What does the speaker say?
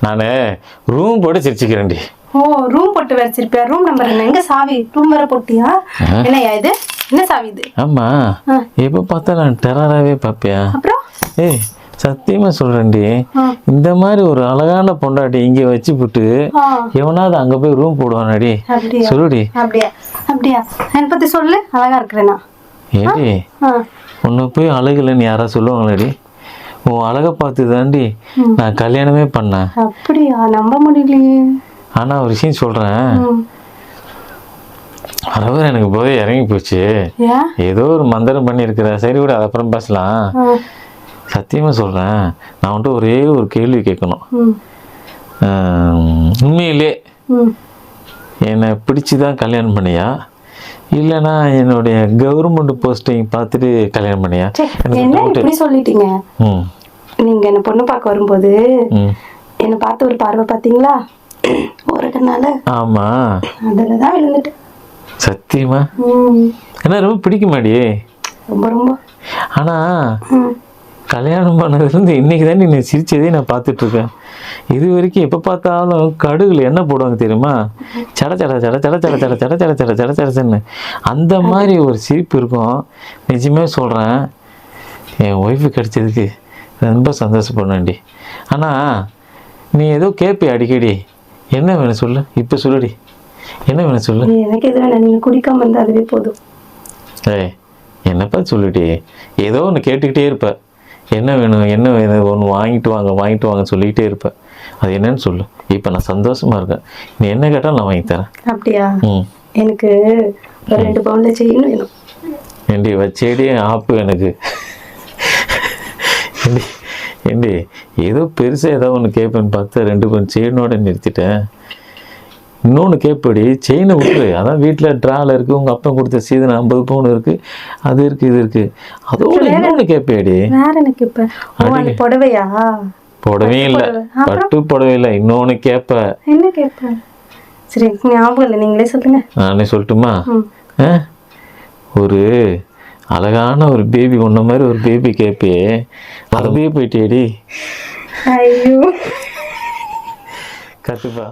நான் ரூம் போட்டு சிரிச்சுக்கிறேன்டி. ஓ ரூம் போட்டு வச்சிருப்பியா ரூம் நம்பர் என்ன? எங்க சாவி? ரூம் வர போட்டியா? என்னய்யா இது? என்ன சாவி இது? ஆமா. எப்போ பார்த்தா நான் டெரராகவே பார்ப்பியா அப்புறம்? ஏய் சத்தியமா சொல்றேன்டி. இந்த மாதிரி ஒரு அழகான பொண்டாட்டி இங்கே வச்சு விட்டு ஆ, எவனாவது அங்க போய் ரூம் போடுவானாடி. சொல்லுடி. அப்படியா? அப்படியா? என்னை பத்தி சொல்லு. அழகா இருக்கிறேனா? ஏடி உன்னை போய் அழகுலன்னு யாரா சொல்லுவாங்களாடி? உன் அழகை பார்த்து தாண்டி நான் கல்யாணமே பண்ணேன். அப்படியா? நம்ப முடியலையே ஆனா ஒரு விஷயம் சொல்றேன். ம். வரவர் எனக்கு போதே இறங்கி போச்சு. ஏதோ ஒரு மந்திரம் பண்ணியிருக்கிற. சரி விட அது அப்புறம் பேசலாம். சத்தியமா சொல்றேன். நான் வந்துட்டு ஒரே ஒரு கேள்வி கேட்கணும். உண்மையிலே. என்னை பிடிச்சி தான் கல்யாணம் பண்ணியா? இல்லைன்னா என்னுடைய கவர்மெண்ட் போஸ்டிங் பார்த்துட்டு கல்யாணம் பண்ணியா? என்ன. இப்படி சொல்லிட்டீங்க? நீங்க என்ன பொண்ணு பார்க்க வரும்போது என்னை பார்த்து ஒரு பார்வை பார்த்தீங்களா? ஒரு கண்ணால. ஆமா. அதில் தான் விழுந்துட்டேன் சத்தியமா? என்ன ரொம்ப பிடிக்குமாடி? ரொம்ப ரொம்ப. ஆனா. கல்யாணம் பண்ணதுலேருந்து இன்னைக்கு தான் நீ சிரிச்சதே நான் பார்த்துட்டு இருக்கேன் இது வரைக்கும் எப்போ பார்த்தாலும் கடுகுல என்ன போடுவாங்க தெரியுமா சட சட சட சட சட சட சட சட சட சட சடன்னு அந்த மாதிரி ஒரு சிரிப்பு இருக்கும் நிஜமே சொல்கிறேன் என் ஒய்ஃபு கிடைச்சதுக்கு ரொம்ப சந்தோஷப்படணும்டி ஆனால் நீ ஏதோ கேட்பி அடிக்கடி என்ன வேணும் சொல்லு இப்போ சொல்லுடி என்ன வேணும் சொல்லு எனக்கு எது வேணாம் குடிக்காம இருந்தா அதுவே போதும் ஏய் என்னப்பா சொல்லிட்டே ஏதோ ஒன்று கேட்டுக்கிட்டே இருப்ப என்ன வேணும் என்ன வேணும்? ஒன்று வாங்கிட்டு வாங்க வாங்கிட்டு வாங்க சொல்லிக்கிட்டே இருப்ப அது என்னன்னு சொல்லு. இப்போ நான் சந்தோஷமா இருக்கேன். நீ என்ன கேட்டாலும் நான் வாங்கி தரேன். அப்படியா? எனக்கு ரெண்டு பவுன்ல செயின் வேணும். ஏண்டி வச்சேடி ஆப்பு எனக்கு. ஏண்டி ஏதோ பெருசாக ஏதோ ஒன்று கேட்பேன்னு பார்த்து ரெண்டு பேரும் செயினோட நிறுத்திட்டேன். இன்னொன்று கேட்படி செயினை விட்டுரு. அதான் வீட்டில் ட்ராவில் இருக்குது உங்கள் அப்பா கொடுத்த சீதனை ஐம்பது பவுன் இருக்குது அது இருக்குது இது இருக்குது அதோட இன்னொன்று கேட்பேடி வேற எனக்கு இப்ப புடவையா? புடவே. இல்லை பட்டு புடவை இல்லை இன்னொன்று கேட்ப என்ன கேட்பேன் சரி ஞாபகம் இல்லை நீங்களே சொல்லுங்க. நானே சொல்லட்டுமா? ஒரு அழகான ஒரு பேபி உன்ன மாதிரி ஒரு பேபி கேப்பே. மறந்தே போயிட்டேடி ஐயோ. கத்துப்பா.